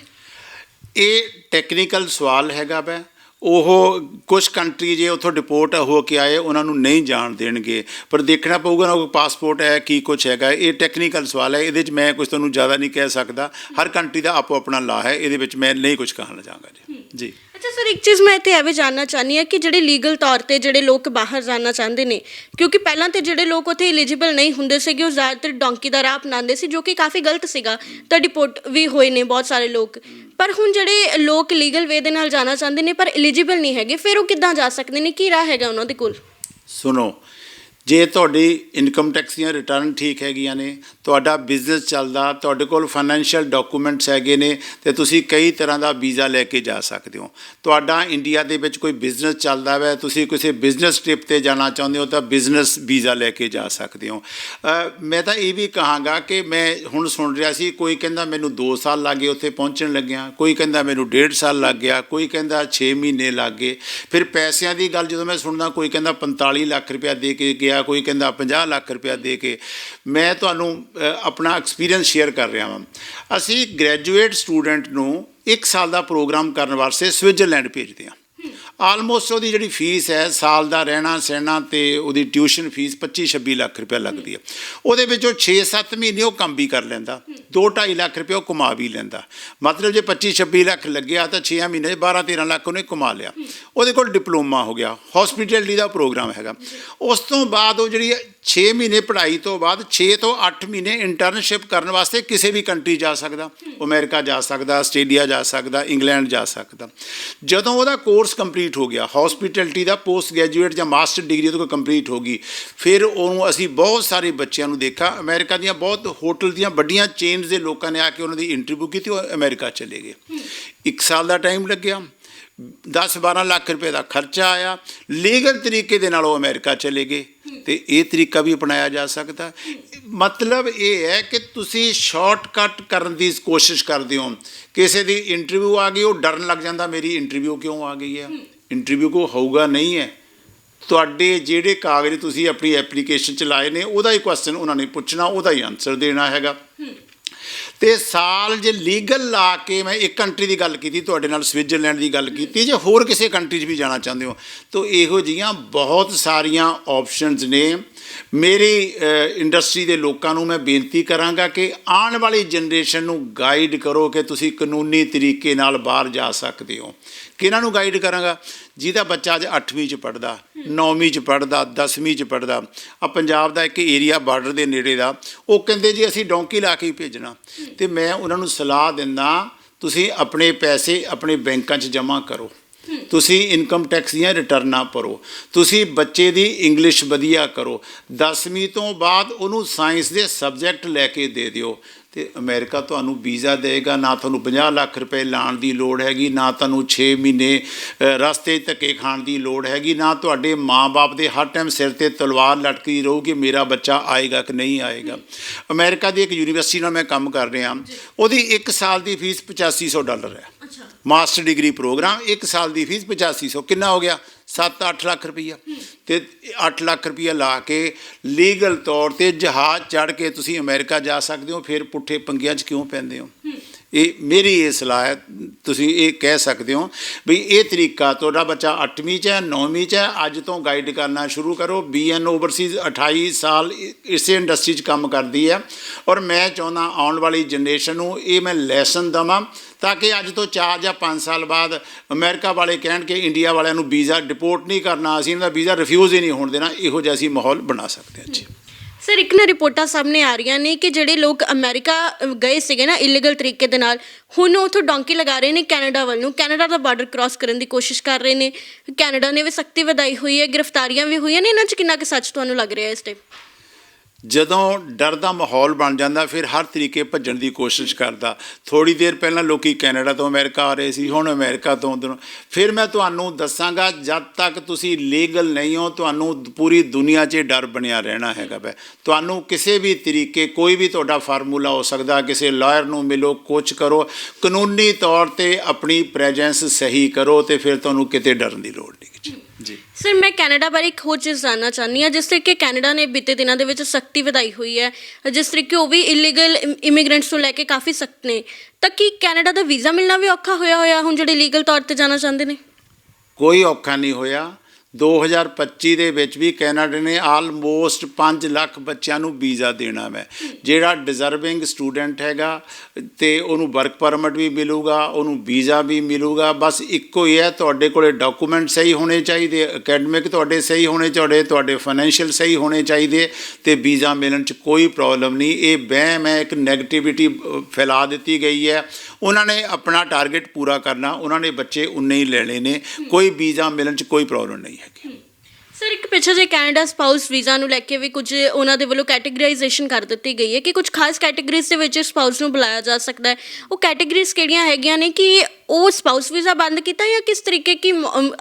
ਇਹ ਟੈਕਨੀਕਲ ਸਵਾਲ ਹੈਗਾ ਵੈ। ਉਹ ਕੁਝ ਕੰਟਰੀ ਜੇ ਉੱਥੋਂ ਡਿਪੋਰਟ ਹੋ ਕੇ ਆਏ ਉਹਨਾਂ ਨੂੰ ਨਹੀਂ ਜਾਣ ਦੇਣਗੇ। ਪਰ ਦੇਖਣਾ ਪਊਗਾ ਨਾ ਕੋਈ ਪਾਸਪੋਰਟ ਹੈ ਕੀ ਕੁਝ ਹੈਗਾ। ਇਹ ਟੈਕਨੀਕਲ ਸਵਾਲ ਹੈ ਇਹਦੇ 'ਚ ਮੈਂ ਕੁਝ ਤੁਹਾਨੂੰ ਜ਼ਿਆਦਾ ਨਹੀਂ ਕਹਿ ਸਕਦਾ। ਹਰ ਕੰਟਰੀ ਦਾ ਆਪੋ ਆਪਣਾ ਲਾ ਹੈ ਇਹਦੇ ਵਿੱਚ ਮੈਂ ਨਹੀਂ ਕੁਝ ਕਹਿਣਾ ਚਾਹਾਂਗਾ ਜੀ। ਜੀ। ਅੱਛਾ ਸਰ ਇੱਕ ਚੀਜ਼ ਮੈਂ ਇੱਥੇ ਇਹ ਜਾਨਣਾ ਚਾਹਨੀ ਹਾਂ ਕਿ ਜਿਹੜੇ ਲੀਗਲ ਤੌਰ ਤੇ ਜਿਹੜੇ ਲੋਕ ਬਾਹਰ ਜਾਣਾ ਚਾਹੁੰਦੇ ਨੇ, ਕਿਉਂਕਿ ਪਹਿਲਾਂ ਤੇ ਜਿਹੜੇ ਲੋਕ ਉੱਥੇ ਐਲੀਜੀਬਲ ਨਹੀਂ ਹੁੰਦੇ ਸੀਗੇ, ਉਹ ਜ਼ਿਆਦਾਤਰ ਡੋਂਕੀ ਦਾ ਰਾਹ ਅਪਣਾਉਂਦੇ ਸੀ, ਜੋ ਕਿ ਕਾਫੀ ਗਲਤ ਸੀਗਾ। ਤਾਂ ਡਿਪੋਰਟ ਵੀ ਹੋਏ ਨੇ ਬਹੁਤ ਸਾਰੇ ਲੋਕ। ਪਰ ਹੁਣ ਜਿਹੜੇ ਲੋਕ ਲੀਗਲ ਵੇ ਦੇ ਨਾਲ ਜਾਣਾ ਚਾਹੁੰਦੇ ਨੇ, ਪਰ ਐਲੀਜੀਬਲ ਨਹੀਂ ਹੈਗੇ, ਫਿਰ ਉਹ ਕਿੱਦਾਂ ਜਾ ਸਕਦੇ ਨੇ? ਕੀ ਰਾਹ ਹੈਗਾ ਉਹਨਾਂ ਦੇ ਕੋਲ? ਸੁਣੋ ਜੇ ਤੁਹਾਡੀ ਇਨਕਮ ਟੈਕਸ ਦੀਆਂ ਰਿਟਰਨ ਠੀਕ ਹੈਗੀਆਂ ਨੇ, ਤੁਹਾਡਾ ਬਿਜ਼ਨਸ ਚੱਲਦਾ, ਤੁਹਾਡੇ ਕੋਲ ਫਾਈਨੈਂਸ਼ੀਅਲ ਡਾਕੂਮੈਂਟਸ ਹੈਗੇ ਨੇ, ਤੇ ਤੁਸੀਂ ਕਈ ਤਰ੍ਹਾਂ ਦਾ ਵੀਜ਼ਾ ਲੈ ਕੇ ਜਾ ਸਕਦੇ ਹੋ। ਤੁਹਾਡਾ ਇੰਡੀਆ ਦੇ ਵਿੱਚ ਕੋਈ ਬਿਜ਼ਨਸ ਚੱਲਦਾ ਹੈ ਤੁਸੀਂ ਕਿਸੇ ਬਿਜ਼ਨਸ ਟ੍ਰਿਪ ਤੇ ਜਾਣਾ ਚਾਹੁੰਦੇ ਹੋ ਤਾਂ ਬਿਜ਼ਨਸ ਵੀਜ਼ਾ ਲੈ ਕੇ ਜਾ ਸਕਦੇ ਹੋ। ਮੈਂ ਤਾਂ ਇਹ ਵੀ ਕਹਾਂਗਾ ਕਿ ਮੈਂ ਹੁਣ ਸੁਣ ਰਿਹਾ ਸੀ, ਕੋਈ ਕਹਿੰਦਾ ਮੈਨੂੰ 2 ਸਾਲ ਲੱਗੇ ਉੱਥੇ ਪਹੁੰਚਣ ਲੱਗਿਆ, ਕੋਈ ਕਹਿੰਦਾ ਮੈਨੂੰ 1.5 ਸਾਲ ਲੱਗ ਗਿਆ, ਕੋਈ ਕਹਿੰਦਾ 6 ਮਹੀਨੇ ਲੱਗ ਗਏ। ਫਿਰ ਪੈਸਿਆਂ ਦੀ ਗੱਲ ਜਦੋਂ ਮੈਂ ਸੁਣਦਾ, ਕੋਈ ਕਹਿੰਦਾ 45 ਲੱਖ ਰੁਪਇਆ ਦੇ ਕੇ ਗਿਆ ਕੋਈ ਕਹਿੰਦਾ 50 ਲੱਖ ਰੁਪਇਆ ਦੇ ਕੇ, ਮੈਂ ਤੁਹਾਨੂੰ ਆਪਣਾ ਐਕਸਪੀਰੀਅੰਸ ਸ਼ੇਅਰ ਕਰ ਰਿਹਾ ਹਾਂ ਅਸੀਂ ਗ੍ਰੈਜੂਏਟ ਸਟੂਡੈਂਟ ਨੂੰ 1 ਸਾਲ ਦਾ ਪ੍ਰੋਗਰਾਮ ਕਰਨ ਵਾਸਤੇ ਸਵਿਟਜ਼ਰਲੈਂਡ ਭੇਜਦੇ ਹਾਂ। ਆਲਮੋਸਟ ਉਹਦੀ ਜਿਹੜੀ ਫੀਸ ਹੈ, ਸਾਲ ਦਾ ਰਹਿਣਾ ਸਹਿਣਾ ਤੇ ਉਹਦੀ ਟਿਊਸ਼ਨ ਫੀਸ 25 26 ਲੱਖ ਰੁਪਏ ਲੱਗਦੀ ਹੈ। ਉਹਦੇ ਵਿੱਚ ਉਹ 6-7 ਮਹੀਨੇ ਉਹ ਕੰਮ ਵੀ ਕਰ ਲੈਂਦਾ। 2-2.5 ਲੱਖ ਰੁਪਏ ਉਹ ਕਮਾ ਵੀ ਲੈਂਦਾ। ਮਤਲਬ ਜੇ 25-26 ਲੱਖ ਲੱਗਿਆ ਤਾਂ 6 ਮਹੀਨੇ 'ਚ 12-13 ਲੱਖ ਉਹਨੇ ਕਮਾ ਲਿਆ। ਉਹਦੇ ਕੋਲ ਡਿਪਲੋਮਾ ਹੋ ਗਿਆ ਹਸਪੀਟੈਲਿਟੀ ਦਾ ਪ੍ਰੋਗਰਾਮ ਹੈਗਾ। ਉਸ ਤੋਂ ਬਾਅਦ ਉਹ ਜਿਹੜੀ 6 ਮਹੀਨੇ ਪੜ੍ਹਾਈ ਤੋਂ ਬਾਅਦ 6 ਤੋਂ 8 ਮਹੀਨੇ ਇੰਟਰਨਸ਼ਿਪ ਕਰਨ ਵਾਸਤੇ ਕਿਸੇ ਵੀ ਕੰਟਰੀ ਜਾ ਸਕਦਾ। ਅਮਰੀਕਾ ਜਾ ਸਕਦਾ, ਆਸਟ੍ਰੇਲੀਆ ਜਾ ਸਕਦਾ, ਇੰਗਲੈਂਡ ਜਾ ਸਕਦਾ। ਜਦੋਂ ਉਹਦਾ ਕੋਰਸ ਕੰਪਲੀਟ ਹੋ ਗਿਆ। ਹਸਪੀਟੈਲਿਟੀ ਦਾ ਪੋਸਟ ਗ੍ਰੈਜੂਏਟ ਜਾਂ ਮਾਸਟਰ ਡਿਗਰੀ ਉਹਦੇ ਕੋਲ ਕੰਪਲੀਟ ਹੋ ਗਈ। ਫਿਰ ਉਹਨੂੰ ਅਸੀਂ ਬਹੁਤ ਸਾਰੇ ਬੱਚਿਆਂ ਨੂੰ ਦੇਖਾ ਅਮਰੀਕਾ ਦੀਆਂ ਬਹੁਤ ਹੋਟਲ ਦੀਆਂ ਵੱਡੀਆਂ ਚੇਨਸ ਦੇ ਲੋਕਾਂ ਨੇ ਆ ਕੇ ਉਹਨਾਂ ਦੀ ਇੰਟਰਵਿਊ ਕੀਤੀ, ਉਹ ਅਮਰੀਕਾ ਚਲੇ ਗਏ। ਇੱਕ ਸਾਲ ਦਾ ਟਾਈਮ ਲੱਗਿਆ। 10-12 ਲੱਖ ਰੁਪਏ ਦਾ ਖਰਚਾ ਆਇਆ। ਲੀਗਲ ਤਰੀਕੇ ਦੇ ਨਾਲ ਉਹ ਅਮਰੀਕਾ ਚਲੇ ਗਏ। ਤੇ ਇਹ ਤਰੀਕਾ ਵੀ ਅਪਣਾਇਆ ਜਾ ਸਕਦਾ। ਮਤਲਬ ਇਹ ਹੈ ਕਿ ਤੁਸੀਂ ਸ਼ਾਰਟਕਟ ਕਰਨ ਦੀ ਕੋਸ਼ਿਸ਼ ਕਰਦੇ ਹੋ। ਕਿਸੇ ਦੀ ਇੰਟਰਵਿਊ ਆ ਗਈ, ਉਹ ਡਰਨ ਲੱਗ ਜਾਂਦਾ, ਮੇਰੀ ਇੰਟਰਵਿਊ ਕਿਉਂ ਆ ਗਈ ਹੈ? ਇੰਟਰਵਿਊ ਕੋ ਹੋਊਗਾ ਨਹੀਂ ਹੈ। ਤੁਹਾਡੇ ਜਿਹੜੇ ਕਾਗਜ਼ ਤੁਸੀਂ ਆਪਣੀ ਐਪਲੀਕੇਸ਼ਨ ਚ ਲਾਏ ਨੇ ਉਹਦਾ ਹੀ ਕੁਐਸਚਨ ਉਹਨਾਂ ਨੇ ਪੁੱਛਣਾ ਉਹਦਾ ਹੀ ਆਨਸਰ ਦੇਣਾ ਹੈਗਾ। ਤੇ ਸਾਲ ਜੇ ਲੀਗਲ ਲਾ ਕੇ ਮੈਂ ਇੱਕ ਕੰਟਰੀ ਦੀ ਗੱਲ ਕੀਤੀ ਤੁਹਾਡੇ ਨਾਲ ਸਵਿਟਜ਼ਰਲੈਂਡ ਦੀ ਗੱਲ ਕੀਤੀ ਜੇ ਹੋਰ ਕਿਸੇ ਕੰਟਰੀ 'ਚ ਵੀ ਜਾਣਾ ਚਾਹੁੰਦੇ ਹੋ ਤਾਂ ਇਹੋ ਜਿਹੀਆਂ ਬਹੁਤ ਸਾਰੀਆਂ ਆਪਸ਼ਨਸ ਨੇ। ਮੇਰੀ ਇੰਡਸਟਰੀ ਦੇ ਲੋਕਾਂ ਨੂੰ ਮੈਂ ਬੇਨਤੀ ਕਰਾਂਗਾ ਕਿ ਆਉਣ ਵਾਲੀ ਜਨਰੇਸ਼ਨ ਨੂੰ ਗਾਈਡ ਕਰੋ ਕਿ ਤੁਸੀਂ ਕਾਨੂੰਨੀ ਤਰੀਕੇ ਨਾਲ ਬਾਹਰ ਜਾ ਸਕਦੇ ਹੋ। ਕਿਹਨਾਂ ਨੂੰ ਗਾਈਡ ਕਰਾਂਗਾ? ਜਿਹਦਾ ਬੱਚਾ ਅੱਜ 8ਵੀਂ ਚ ਪੜਦਾ 9ਵੀਂ ਚ ਪੜਦਾ 10ਵੀਂ ਚ ਪੜਦਾ ਆ ਪੰਜਾਬ ਦਾ ਇੱਕ ਏਰੀਆ ਬਾਰਡਰ ਦੇ ਨੇੜੇ ਦਾ, ਉਹ ਕਹਿੰਦੇ ਜੀ ਅਸੀਂ ਡੌਂਕੀ ਲਾ ਕੇ ਹੀ ਭੇਜਣਾ। ਤੇ ਮੈਂ ਉਹਨਾਂ ਨੂੰ ਸਲਾਹ ਦਿੰਦਾ, ਤੁਸੀਂ ਆਪਣੇ ਪੈਸੇ ਆਪਣੇ ਬੈਂਕਾਂ 'ਚ ਜਮ੍ਹਾਂ ਕਰੋ। ਤੁਸੀਂ ਇਨਕਮ ਟੈਕਸ ਦੀਆਂ ਰਿਟਰਨਾਂ ਭਰੋ। ਤੁਸੀਂ ਬੱਚੇ ਦੀ ਇੰਗਲਿਸ਼ ਵਧੀਆ ਕਰੋ। 10ਵੀਂ ਤੋਂ ਬਾਅਦ ਉਹਨੂੰ ਸਾਇੰਸ ਦੇ ਸਬਜੈਕਟ ਲੈ ਕੇ ਦੇ ਦਿਓ। ਤੇ ਅਮਰੀਕਾ ਤੁਹਾਨੂੰ ਵੀਜ਼ਾ ਦੇਗਾ ਨਾ ਤੁਹਾਨੂੰ 50 ਲੱਖ ਰੁਪਏ ਲਾਣ ਦੀ ਲੋੜ ਹੈਗੀ ਨਾ ਤੁਹਾਨੂੰ 6 ਮਹੀਨੇ ਰਸਤੇ ਧੱਕੇ ਖਾਣ ਦੀ ਲੋੜ ਹੈਗੀ ਨਾ ਤੁਹਾਡੇ ਮਾਪੇ ਦੇ ਹਰ ਟਾਈਮ ਸਿਰ ਤੇ ਤਲਵਾਰ ਲਟਕੀ ਰਹੂਗੀ ਮੇਰਾ ਬੱਚਾ ਆਏਗਾ ਕਿ ਨਹੀਂ ਆਏਗਾ। ਅਮਰੀਕਾ ਦੀ ਇੱਕ ਯੂਨੀਵਰਸਿਟੀ ਨਾਲ ਮੈਂ ਕੰਮ ਕਰ ਰਿਹਾ। ਉਹਦੀ 1 ਸਾਲ ਦੀ ਫੀਸ 8500 ਡਾਲਰ ਹੈ। ਅੱਛਾ। ਮਾਸਟਰ ਡਿਗਰੀ ਪ੍ਰੋਗਰਾਮ 1 ਸਾਲ ਦੀ ਫੀਸ 8500 ਕਿੰਨਾ ਹੋ ਗਿਆ? 7-8 ਲੱਖ ਰੁਪਈਆ। ਤੇ 8 ਲੱਖ ਰੁਪਈਆ ਲਾ ਕੇ ਲੀਗਲ ਤੌਰ ਤੇ ਜਹਾਜ਼ ਚੜ੍ਹ ਕੇ ਤੁਸੀਂ ਅਮਰੀਕਾ ਜਾ ਸਕਦੇ ਹੋ, ਫਿਰ ਪੁੱਠੇ ਪੰਗਿਆਂ 'ਚ ਕਿਉਂ ਪੈਂਦੇ ਹੋ। ਇਹ ਮੇਰੀ ਇਹ ਸਲਾਹ ਹੈ, ਤੁਸੀਂ ਇਹ ਕਹਿ ਸਕਦੇ ਹੋ ਵੀ ਇਹ ਤਰੀਕਾ ਤੁਹਾਡਾ ਬੱਚਾ 8ਵੀਂ 'ਚ ਹੈ 9ਵੀਂ 'ਚ ਹੈ, ਅੱਜ ਤੋਂ ਗਾਈਡ ਕਰਨਾ ਸ਼ੁਰੂ ਕਰੋ। ਬੀਐਨ ਓਵਰਸੀਜ਼ 28 ਸਾਲ ਇਸੇ ਇੰਡਸਟਰੀ 'ਚ ਕੰਮ ਕਰਦੀ ਹੈ। ਔਰ ਮੈਂ ਚਾਹੁੰਦਾ ਆਉਣ ਵਾਲੀ ਜਨਰੇਸ਼ਨ ਨੂੰ ਇਹ ਮੈਂ ਲੈਸਨ ਦਵਾਂ ਤਾਂ ਕਿ ਅੱਜ ਤੋਂ 4 ਜਾਂ 5 ਸਾਲ ਬਾਅਦ ਅਮਰੀਕਾ ਵਾਲੇ ਕਹਿਣ ਕਿ ਇੰਡੀਆ ਵਾਲਿਆਂ ਨੂੰ ਵੀਜ਼ਾ ਡਿਪੋਰਟ ਨਹੀਂ ਕਰਨਾ, ਅਸੀਂ ਇਹਨਾਂ ਦਾ ਵੀਜ਼ਾ ਰਿਫਿਊਜ਼ ਹੀ ਨਹੀਂ ਹੋਣ ਦੇਣਾ, ਇਹੋ ਜਿਹਾ ਅਸੀਂ ਮਾਹੌਲ ਬਣਾ ਸਕਦੇ ਹਾਂ। ਜੀ। ਸਰ ਇੱਕ ਨਾ ਰਿਪੋਰਟਾਂ ਸਾਹਮਣੇ ਆ ਰਹੀਆਂ ਨੇ ਕਿ ਜਿਹੜੇ ਲੋਕ ਅਮਰੀਕਾ ਅ, ਗਏ ਸੀਗੇ ਨਾ ਇਲੀਗਲ ਤਰੀਕੇ ਦੇ ਨਾਲ ਹੁਣ ਉਹ ਉੱਥੋਂ ਡੌਂਕੀ ਲਗਾ ਰਹੇ ਨੇ ਕੈਨੇਡਾ ਵੱਲ ਨੂੰ। ਕੈਨੇਡਾ ਦਾ ਬਾਰਡਰ ਕ੍ਰਾਸ ਕਰਨ ਦੀ ਕੋਸ਼ਿਸ਼ ਕਰ ਰਹੇ ਨੇ। ਕੈਨੇਡਾ ਨੇ ਵੀ ਸਖਤੀ ਵਧਾਈ ਹੋਈ ਹੈ ਗ੍ਰਿਫਤਾਰੀਆਂ ਵੀ ਹੋਈਆਂ ਨੇ। ਇਹਨਾਂ 'ਚ ਕਿੰਨਾ ਕੁ ਸੱਚ ਤੁਹਾਨੂੰ ਲੱਗ ਰਿਹਾ ਹੈ ਇਸ ਟਾਈਮ ਜਦੋਂ ਡਰ ਦਾ ਮਾਹੌਲ ਬਣ ਜਾਂਦਾ, ਫਿਰ ਹਰ ਤਰੀਕੇ ਭੱਜਣ ਦੀ ਕੋਸ਼ਿਸ਼ ਕਰਦਾ। ਥੋੜੀ ਦੇਰ ਪਹਿਲਾਂ ਲੋਕੀ ਕੈਨੇਡਾ ਤੋਂ ਅਮਰੀਕਾ ਆ ਰਹੇ ਸੀ, ਹੁਣ ਅਮਰੀਕਾ ਤੋਂ ਉਧਰੋਂ ਫਿਰ ਮੈਂ ਤੁਹਾਨੂੰ ਦੱਸਾਂਗਾ, ਜਦ ਤੱਕ ਤੁਸੀਂ ਲੀਗਲ ਨਹੀਂ ਹੋ, ਤੁਹਾਨੂੰ ਪੂਰੀ ਦੁਨੀਆ 'ਚ ਡਰ ਬਣਿਆ ਰਹਿਣਾ ਹੈਗਾ ਵੈ। ਤੁਹਾਨੂੰ ਕਿਸੇ ਵੀ ਤਰੀਕੇ, ਕੋਈ ਵੀ ਤੁਹਾਡਾ ਫਾਰਮੂਲਾ ਹੋ ਸਕਦਾ, ਕਿਸੇ ਲਾਇਰ ਨੂੰ ਮਿਲੋ ਕੋਚ ਕਰੋ, ਕਾਨੂੰਨੀ ਤੌਰ ਤੇ ਆਪਣੀ ਪ੍ਰੈਜੈਂਸ ਸਹੀ ਕਰੋ ਤੇ ਫਿਰ ਤੁਹਾਨੂੰ ਕਿਤੇ ਡਰਨ ਦੀ ਲੋੜ ਨਹੀਂ। ਜੀ। ਸਰ ਮੈਂ ਕੈਨੇਡਾ ਬਾਰੇ ਇੱਕ ਹੋਰ ਚੀਜ਼ ਜਾਣਨਾ ਚਾਹੁੰਦੀ ਹਾਂ ਜਿਸ ਤਰੀਕੇ ਕੈਨੇਡਾ ਨੇ ਬੀਤੇ ਦਿਨਾਂ ਦੇ ਵਿੱਚ ਸਖਤੀ ਵਧਾਈ ਹੋਈ ਹੈ ਜਿਸ ਤਰੀਕੇ ਉਹ ਵੀ ਇਲੀਗਲ ਇਮੀਗ੍ਰੈਂਟਸ ਨੂੰ ਲੈ ਕੇ ਕਾਫੀ ਸਖਤ ਨੇ। ਤਾਂ ਕੀ ਕੈਨੇਡਾ ਦਾ ਵੀਜ਼ਾ ਮਿਲਣਾ ਵੀ ਔਖਾ ਹੋਇਆ ਹੋਇਆ ਹੁਣ ਜਿਹੜੇ ਲੀਗਲ ਤੌਰ ਤੇ ਜਾਣਾ ਚਾਹੁੰਦੇ ਨੇ? ਕੋਈ ਔਖਾ ਨਹੀਂ ਹੋਇਆ। 2025 ਦੇ ਵਿੱਚ ਵੀ ਕੈਨੇਡਾ ਨੇ ਆਲਮੋਸਟ 5 ਲੱਖ ਬੱਚਿਆਂ ਨੂੰ ਵੀਜ਼ਾ ਦੇਣਾ ਹੈ ਜਿਹੜਾ ਡਿਜ਼ਰਵਿੰਗ ਸਟੂਡੈਂਟ ਹੈਗਾ, ਤੇ ਉਹਨੂੰ ਵਰਕ ਪਰਮਿਟ ਵੀ ਮਿਲੂਗਾ, ਉਹਨੂੰ ਵੀਜ਼ਾ ਵੀ ਮਿਲੂਗਾ। ਬਸ ਇੱਕੋ ਹੀ ਹੈ, ਤੁਹਾਡੇ ਕੋਲੇ ਡਾਕੂਮੈਂਟ ਸਹੀ ਹੋਣੇ ਚਾਹੀਦੇ ਅਕੈਡਮਿਕ ਤੁਹਾਡੇ ਸਹੀ ਹੋਣੇ ਚਾਹੀਦੇ, ਤੁਹਾਡੇ ਫਾਈਨੈਂਸ਼ੀਅਲ ਸਹੀ ਹੋਣੇ ਚਾਹੀਦੇ, ਤੇ ਵੀਜ਼ਾ ਮਿਲਣ 'ਚ ਕੋਈ ਪ੍ਰੋਬਲਮ ਨਹੀਂ। ਇਹ ਵਹਿਮ ਹੈ, ਇੱਕ ਨੈਗੇਟਿਵਿਟੀ ਫੈਲਾ ਦਿੱਤੀ ਗਈ ਹੈ। ਉਹਨਾਂ ਨੇ ਆਪਣਾ ਟਾਰਗੇਟ ਪੂਰਾ ਕਰਨਾ ਉਹਨਾਂ ਨੇ ਬੱਚੇ ਉਨੇ ਹੀ ਲੈਣੇ ਨੇ। ਕੋਈ ਵੀਜ਼ਾ ਮਿਲਣ 'ਚ ਕੋਈ ਪ੍ਰੋਬਲਮ ਨਹੀਂ ਹੈਗੀ। ਸਰ ਇੱਕ ਪਿੱਛੇ ਜੇ ਕੈਨੇਡਾ ਸਪਾਊਸ ਵੀਜ਼ਾ ਨੂੰ ਲੈ ਕੇ ਵੀ ਕੁਝ ਉਹਨਾਂ ਦੇ ਵੱਲੋਂ ਕੈਟਾਗਰਾਈਜੇਸ਼ਨ ਕਰ ਦਿੱਤੀ ਗਈ ਹੈ ਕਿ ਕੁਝ ਖਾਸ ਕੈਟਾਗਰੀਜ਼ ਦੇ ਵਿੱਚ ਸਪਾਊਸ ਨੂੰ ਬੁਲਾਇਆ ਜਾ ਸਕਦਾ ਹੈ। ਉਹ ਕੈਟਾਗਰੀਜ਼ ਕਿਹੜੀਆਂ ਹੈਗੀਆਂ ਨੇ ਕਿ ਉਹ ਸਪਾਊਸ ਵੀਜ਼ਾ ਬੰਦ ਕੀਤਾ ਜਾਂ ਕਿਸ ਤਰੀਕੇ ਕੀ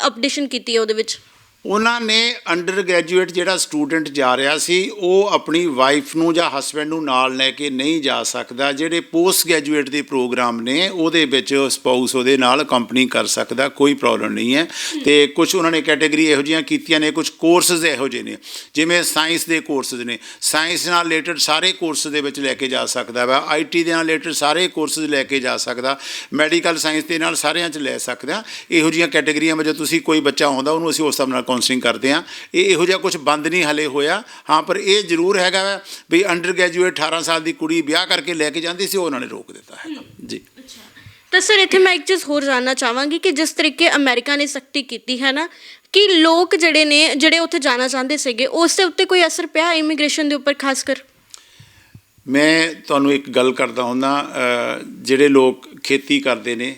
ਅਪਡੇਸ਼ਨ ਕੀਤੀ ਹੈ ਉਹਦੇ ਵਿੱਚ? ਉਹਨਾਂ ਨੇ ਅੰਡਰ ਗ੍ਰੈਜੂਏਟ ਜਿਹੜਾ ਸਟੂਡੈਂਟ ਜਾ ਰਿਹਾ ਸੀ, ਉਹ ਆਪਣੀ ਵਾਈਫ ਨੂੰ ਜਾਂ ਹਸਬੰਡ ਨੂੰ ਨਾਲ ਲੈ ਕੇ ਨਹੀਂ ਜਾ ਸਕਦਾ, ਜਿਹੜੇ ਪੋਸਟ ਗ੍ਰੈਜੂਏਟ ਦੇ ਪ੍ਰੋਗਰਾਮ ਨੇ, ਉਹਦੇ ਵਿੱਚ ਸਪਾਊਸ ਉਹਦੇ ਨਾਲ ਕੰਪਨੀ ਕਰ ਸਕਦਾ, ਕੋਈ ਪ੍ਰੋਬਲਮ ਨਹੀਂ ਹੈ। ਤੇ ਕੁਝ ਉਹਨਾਂ ਨੇ ਕੈਟਾਗਰੀ ਇਹੋ ਜਿਹੀਆਂ ਕੀਤੀਆਂ ਨੇ ਕੁਝ ਕੋਰਸਸ ਇਹੋ ਜਿਹੇ ਨੇ, ਜਿਵੇਂ ਸਾਇੰਸ ਦੇ ਕੋਰਸਸ ਨੇ। ਸਾਇੰਸ ਨਾਲ ਰਿਲੇਟਡ ਸਾਰੇ ਕੋਰਸ ਦੇ ਵਿੱਚ ਲੈ ਕੇ ਜਾ ਸਕਦਾ ਵਾ ਆਈਟੀ ਦੇ ਨਾਲ ਰਿਲੇਟਡ ਸਾਰੇ ਕੋਰਸਸ ਲੈ ਕੇ ਜਾ ਸਕਦਾ ਮੈਡੀਕਲ ਸਾਇੰਸ ਦੇ ਨਾਲ ਸਾਰਿਆਂ 'ਚ ਲੈ ਸਕਦਾ। ਇਹੋ ਜਿਹੀਆਂ ਕੈਟਾਗਰੀਆਂ ਵਿੱਚ ਤੁਸੀਂ ਕੋਈ ਬੱਚਾ ਆਉਂਦਾ, ਉਹਨੂੰ ਅਸੀਂ ਉਸ ਹਿਸਾਬ ਨਾਲ ਕਾਉਂਸਲਿੰਗ ਕਰਦੇ ਹਾਂ। ਇਹ ਇਹੋ ਜਿਹਾ ਕੁਝ ਬੰਦ ਨਹੀਂ ਹਲੇ ਹੋਇਆ। ਹਾਂ ਪਰ ਇਹ ਜ਼ਰੂਰ ਹੈਗਾ ਵਾ ਅੰਡਰ ਗ੍ਰੈਜੂਏਟ 18 ਸਾਲ ਦੀ ਕੁੜੀ ਵਿਆਹ ਕਰਕੇ ਲੈ ਕੇ ਜਾਂਦੀ ਸੀ ਉਹ ਉਹਨਾਂ ਨੇ ਰੋਕ ਦਿੱਤਾ ਹੈਗਾ ਜੀ। ਤਾਂ ਸਰ ਇੱਥੇ ਮੈਂ ਇੱਕ ਚੀਜ਼ ਹੋਰ ਜਾਨਣਾ ਚਾਹਾਂਗੀ ਕਿ ਜਿਸ ਤਰੀਕੇ ਅਮਰੀਕਾ ਨੇ ਸਖਤੀ ਕੀਤੀ ਹੈ ਨਾ ਕਿ ਲੋਕ ਜਿਹੜੇ ਨੇ ਜਿਹੜੇ ਉੱਥੇ ਜਾਣਾ ਚਾਹੁੰਦੇ ਸੀਗੇ ਉਸ ਦੇ ਉੱਤੇ ਕੋਈ ਅਸਰ ਪਿਆ ਇਮੀਗ੍ਰੇਸ਼ਨ ਦੇ ਉੱਪਰ ਖਾਸ ਕਰ? ਮੈਂ ਤੁਹਾਨੂੰ ਇੱਕ ਗੱਲ ਕਰਦਾ ਹੁੰਦਾ ਜਿਹੜੇ ਲੋਕ ਖੇਤੀ ਕਰਦੇ ਨੇ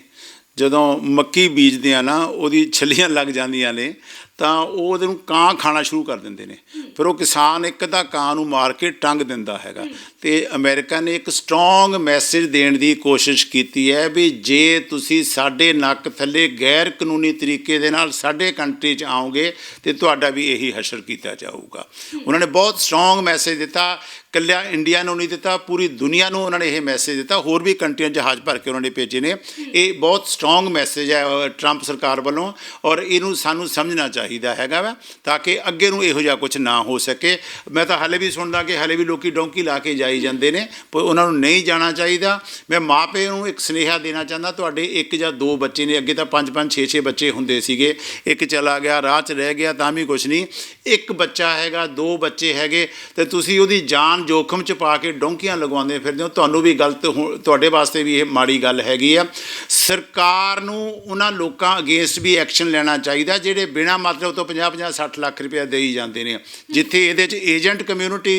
ਜਦੋਂ ਮੱਕੀ ਬੀਜਦੇ ਆ ਨਾ ਉਹਦੀ ਛੱਲੀਆਂ ਲੱਗ ਜਾਂਦੀਆਂ ਨੇ ਤਾਂ ਉਹ ਉਹਦੇ ਨੂੰ ਕਾਂ ਖਾਣਾ ਸ਼ੁਰੂ ਕਰ ਦਿੰਦੇ ਨੇ। ਫਿਰ ਉਹ ਕਿਸਾਨ ਇੱਕ ਤਾਂ ਕਾਂ ਨੂੰ ਮਾਰ ਕੇ ਟੰਗ ਦਿੰਦਾ ਹੈਗਾ। ਤੇ ਅਮਰੀਕਾ ਨੇ ਇੱਕ ਸਟਰੋਂਗ ਮੈਸੇਜ ਦੇਣ ਦੀ ਕੋਸ਼ਿਸ਼ ਕੀਤੀ ਹੈ ਵੀ ਜੇ ਤੁਸੀਂ ਸਾਡੇ ਨੱਕ ਥੱਲੇ ਗੈਰ ਕਾਨੂੰਨੀ ਤਰੀਕੇ ਦੇ ਨਾਲ ਸਾਡੇ ਕੰਟਰੀ 'ਚ ਆਓਗੇ, ਤੇ ਤੁਹਾਡਾ ਵੀ ਇਹੀ ਹਸ਼ਰ ਕੀਤਾ ਜਾਊਗਾ। ਉਹਨਾਂ ਨੇ ਬਹੁਤ ਸਟਰੋਂਗ ਮੈਸੇਜ ਦਿੱਤਾ, ਕੱਲਿਆ ਇੰਡੀਆ ਨੂੰ ਨਹੀਂ ਦਿੱਤਾ, ਪੂਰੀ ਦੁਨੀਆ ਨੂੰ ਉਹਨਾਂ ਨੇ ਇਹ ਮੈਸੇਜ ਦਿੱਤਾ। ਹੋਰ ਵੀ ਕੰਟਰੀਆਂ ਜਹਾਜ਼ ਭਰ ਕੇ ਉਹਨਾਂ ਨੇ ਭੇਜੇ ਨੇ। ਇਹ ਬਹੁਤ ਸਟਰੋਂਗ ਮੈਸੇਜ ਹੈ ਟਰੰਪ ਸਰਕਾਰ ਵੱਲੋਂ। ਔਰ ਇਹਨੂੰ ਸਾਨੂੰ ਸਮਝਣਾ ਚਾਹੀਦਾ। ਚਾਹੀਦਾ ਹੈਗਾ ਵਾ, ਤਾਂ ਕਿ ਅੱਗੇ ਨੂੰ ਇਹੋ ਜਿਹਾ ਕੁਝ ਨਾ ਹੋ ਸਕੇ। ਮੈਂ ਤਾਂ ਹਾਲੇ ਵੀ ਸੁਣਦਾ ਕਿ ਹਾਲੇ ਵੀ ਲੋਕੀ ਡੌਂਕੀ ਲਾ ਕੇ ਜਾਈ ਜਾਂਦੇ ਨੇ, ਪਰ ਉਹਨਾਂ ਨੂੰ ਨਹੀਂ ਜਾਣਾ ਚਾਹੀਦਾ। ਮੈਂ ਮਾਪੇ ਨੂੰ ਇੱਕ ਸੁਨੇਹਾ ਦੇਣਾ ਚਾਹੁੰਦਾ, ਤੁਹਾਡੇ ਇੱਕ ਜਾਂ ਦੋ ਬੱਚੇ ਨੇ, ਅੱਗੇ ਤਾਂ ਪੰਜ ਪੰਜ, ਛੇ ਛੇ ਬੱਚੇ ਹੁੰਦੇ ਸੀਗੇ, ਇੱਕ ਚਲਾ ਗਿਆ, ਰਾਹ 'ਚ ਰਹਿ ਗਿਆ, ਤਾਂ ਵੀ ਕੁਝ ਨਹੀਂ। ਇੱਕ ਬੱਚਾ ਹੈਗਾ, ਦੋ ਬੱਚੇ ਹੈਗੇ, ਤੇ ਤੁਸੀਂ ਉਹਦੀ ਜਾਨ ਜੋਖਮ 'ਚ ਪਾ ਕੇ ਡੌਂਕੀਆਂ ਲਗਵਾਉਂਦੇ ਫਿਰਦੇ ਹੋ। ਤੁਹਾਨੂੰ ਵੀ ਗਲਤ ਹੋ- ਤੁਹਾਡੇ ਵਾਸਤੇ ਵੀ ਇਹ ਮਾੜੀ ਗੱਲ ਹੈਗੀ ਆ। ਸਰਕਾਰ ਨੂੰ ਉਹਨਾਂ ਲੋਕਾਂ ਅਗੇਂਸਟ ਵੀ ਐਕਸ਼ਨ ਲੈਣਾ ਚਾਹੀਦਾ, ਜਿਹੜੇ ਬਿਨਾਂ ਮਤਲਬ ਤੋਂ 50 50 60 ਲੱਖ ਰੁਪਏ ਦੇਈ ਜਾਂਦੇ ਨੇ। ਜਿੱਥੇ ਇਹਦੇ 'ਚ ਏਜੰਟ ਕਮਿਊਨਿਟੀ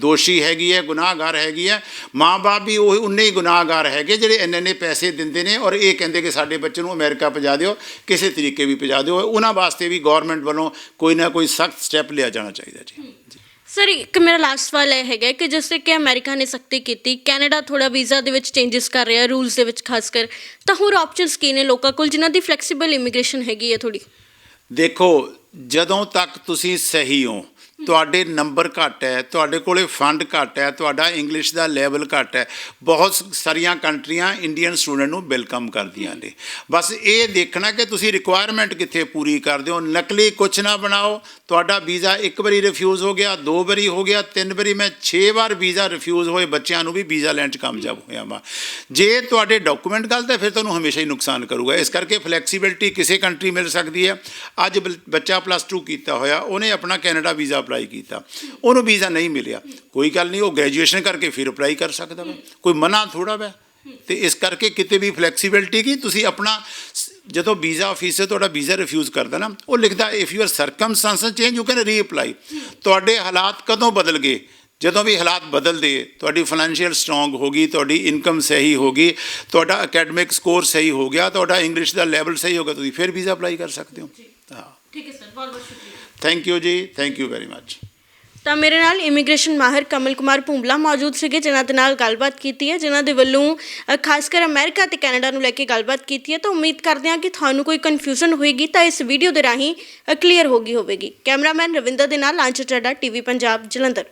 ਦੋਸ਼ੀ ਹੈਗੀ ਹੈ, ਗੁਨਾਹਗਾਰ ਹੈਗੀ ਹੈ, ਮਾਂ-ਬਾਪ ਵੀ ਉਹ ਉਨੇ ਹੀ ਗੁਨਾਹਗਾਰ ਹੈਗੇ ਜਿਹੜੇ ਇੰਨੇ ਇੰਨੇ ਪੈਸੇ ਦਿੰਦੇ ਨੇ ਔਰ ਇਹ ਕਹਿੰਦੇ ਕਿ ਸਾਡੇ ਬੱਚੇ ਨੂੰ ਅਮਰੀਕਾ ਪਜਾ ਦਿਓ, ਕਿਸੇ ਤਰੀਕੇ ਵੀ ਪਜਾ ਦਿਓ। ਉਹਨਾਂ ਵਾਸਤੇ ਵੀ ਗਵਰਨਮੈਂਟ ਵੱਲੋਂ ਕੋਈ ਨਾ ਕੋਈ ਸਖਤ ਸਟੈਪ ਲਿਆ ਜਾਣਾ ਚਾਹੀਦਾ ਜੀ। ਸਰ, ਇੱਕ ਮੇਰਾ ਲਾਸਟ ਸਵਾਲ ਇਹ ਹੈਗਾ ਕਿ ਜਿਸ ਤਰੀਕੇ ਕਿ ਅਮਰੀਕਾ ਨੇ ਸਖਤੀ ਕੀਤੀ, ਕੈਨੇਡਾ ਥੋੜਾ ਵੀਜ਼ਾ ਦੇ ਵਿੱਚ ਚੇਂਜਸ ਕਰ ਰਿਹਾ ਰੂਲਸ ਦੇ ਵਿੱਚ ਖਾਸ ਕਰ, ਤਾਂ ਹੋਰ ਆਪਸ਼ਨਸ ਕੀ ਨੇ ਲੋਕਾਂ ਕੋਲ ਜਿਨ੍ਹਾਂ ਦੀ ਫਲੈਕਸੀਬਲ ਇਮੀਗ੍ਰੇਸ਼ਨ ਹੈਗੀ ਹੈ ਥੋੜੀ ਦੇਖੋ ਜਦੋਂ ਤੱਕ ਤੁਸੀਂ ਸਹੀ ਹੋ ਤੁਹਾਡੇ ਨੰਬਰ ਘੱਟ ਹੈ, ਤੁਹਾਡੇ ਕੋਲੇ ਫੰਡ ਘੱਟ ਹੈ, ਤੁਹਾਡਾ ਇੰਗਲਿਸ਼ ਦਾ ਲੈਵਲ ਘੱਟ ਹੈ। ਬਹੁਤ ਸਾਰੀਆਂ ਕੰਟਰੀਆਂ ਇੰਡੀਅਨ ਸਟੂਡੈਂਟ ਨੂੰ ਵੈਲਕਮ ਕਰਦੀਆਂ ਨੇ। ਬਸ ਇਹ ਦੇਖਣਾ ਕਿ ਤੁਸੀਂ ਰਿਕੁਆਇਰਮੈਂਟ ਕਿੱਥੇ ਪੂਰੀ ਕਰਦੇ ਹੋ। ਨਕਲੀ ਕੁਛ ਨਾ ਬਣਾਓ। ਤੁਹਾਡਾ ਵੀਜ਼ਾ ਇੱਕ ਵਾਰੀ ਰਿਫਿਊਜ਼ ਹੋ ਗਿਆ, ਦੋ ਵਾਰੀ ਹੋ ਗਿਆ, ਤਿੰਨ ਵਾਰੀ ਮੈਂ 6 ਵਾਰ ਵੀਜ਼ਾ ਰਿਫਿਊਜ਼ ਹੋਏ, ਬੱਚਿਆਂ ਨੂੰ ਵੀ ਵੀਜ਼ਾ ਲੈਣ 'ਚ ਕਾਮਯਾਬ ਹੋਇਆ ਵਾ। ਜੇ ਤੁਹਾਡੇ ਡਾਕੂਮੈਂਟ ਗਲਤ ਹੈ, ਫਿਰ ਤੁਹਾਨੂੰ ਹਮੇਸ਼ਾ ਹੀ ਨੁਕਸਾਨ ਕਰੂਗਾ। ਇਸ ਕਰਕੇ ਫਲੈਕਸੀਬਿਲਟੀ ਕਿਸੇ ਕੰਟਰੀ ਮਿਲ ਸਕਦੀ ਹੈ। ਅੱਜ ਬਲ- ਬੱਚਾ ਪਲੱਸ 2 ਕੀਤਾ ਹੋਇਆ, ਉਹਨੇ ਆਪਣਾ ਕੈਨੇਡਾ ਵੀਜ਼ਾ ਅਪਲਾਈ ਕੀਤਾ। ਉਹਨੂੰ ਵੀਜ਼ਾ ਨਹੀਂ ਮਿਲਿਆ। ਕੋਈ ਗੱਲ ਨਹੀਂ, ਉਹ ਗ੍ਰੈਜੂਏਸ਼ਨ ਕਰਕੇ ਫਿਰ ਅਪਲਾਈ ਕਰ ਸਕਦਾ ਵਾ। ਕੋਈ ਮਨਾ ਥੋੜਾ ਵਾ। ਤੇ ਇਸ ਕਰਕੇ ਕਿਤੇ ਵੀ ਫਲੈਕਸੀਬਿਲਟੀ ਕੀ, ਤੁਸੀਂ ਆਪਣਾ ਜਦੋਂ ਵੀਜ਼ਾ ਆਫੀਸਰ ਤੁਹਾਡਾ ਵੀਜ਼ਾ ਰਿਫਿਊਜ਼ ਕਰਦਾ ਨਾ, ਉਹ ਲਿਖਦਾ if your circumstances change you can reapply ਤੁਹਾਡੇ ਹਾਲਾਤ ਕਦੋਂ ਬਦਲ ਗਏ? ਜਦੋਂ ਵੀ ਹਾਲਾਤ ਬਦਲਦੇ ਤੁਹਾਡੀ ਫਾਈਨੈਂਸ਼ੀਅਲ ਸਟਰੋਂਗ ਹੋ ਗਈ, ਤੁਹਾਡੀ ਇਨਕਮ ਸਹੀ ਹੋ ਗਈ, ਤੁਹਾਡਾ ਅਕੈਡਮਿਕ ਸਕੋਰ ਸਹੀ ਹੋ ਗਿਆ, ਤੁਹਾਡਾ ਇੰਗਲਿਸ਼ ਦਾ ਲੈਵਲ ਸਹੀ ਹੋ ਗਿਆ, ਤੁਸੀਂ ਫਿਰ ਵੀਜ਼ਾ ਅਪਲਾਈ ਕਰ ਸਕਦੇ ਹੋ। ਹਾਂ ਠੀਕ ਹੈ ਸਰ ਬਹੁਤ ਬਹੁਤ ਸ਼ੁਕਰੀਆ। ਥੈਂਕ ਯੂ ਜੀ ਥੈਂਕ ਯੂ ਵੈਰੀ ਮੱਚ ਤਾਂ ਮੇਰੇ ਨਾਲ ਇਮੀਗ੍ਰੇਸ਼ਨ ਮਾਹਰ ਕਮਲ ਕੁਮਾਰ ਭੁੰਬਲਾ ਮੌਜੂਦ ਸੀਗੇ, ਜਿਨ੍ਹਾਂ ਦੇ ਨਾਲ ਗੱਲਬਾਤ ਕੀਤੀ ਹੈ, ਜਿਨ੍ਹਾਂ ਦੇ ਵੱਲੋਂ ਖਾਸ ਕਰ ਅਮਰੀਕਾ ਤੇ ਕੈਨੇਡਾ ਨੂੰ ਲੈ ਕੇ ਗੱਲਬਾਤ ਕੀਤੀ ਹੈ। ਤਾਂ ਉਮੀਦ ਕਰਦੇ ਹਾਂ ਕਿ ਤੁਹਾਨੂੰ ਕੋਈ ਕਨਫਿਊਜ਼ਨ ਹੋਏਗੀ, ਤਾਂ ਇਸ ਵੀਡੀਓ ਦੇ ਰਾਹੀਂ ਕਲੀਅਰ ਹੋ ਗਈ ਹੋਵੇਗੀ। ਕੈਮਰਾਮੈਨ ਰਵਿੰਦਰ ਦੇ ਨਾਲ ਲਾਂਚ ਚੱਡਾ ਟੀਵੀ ਪੰਜਾਬ, ਜਲੰਧਰ।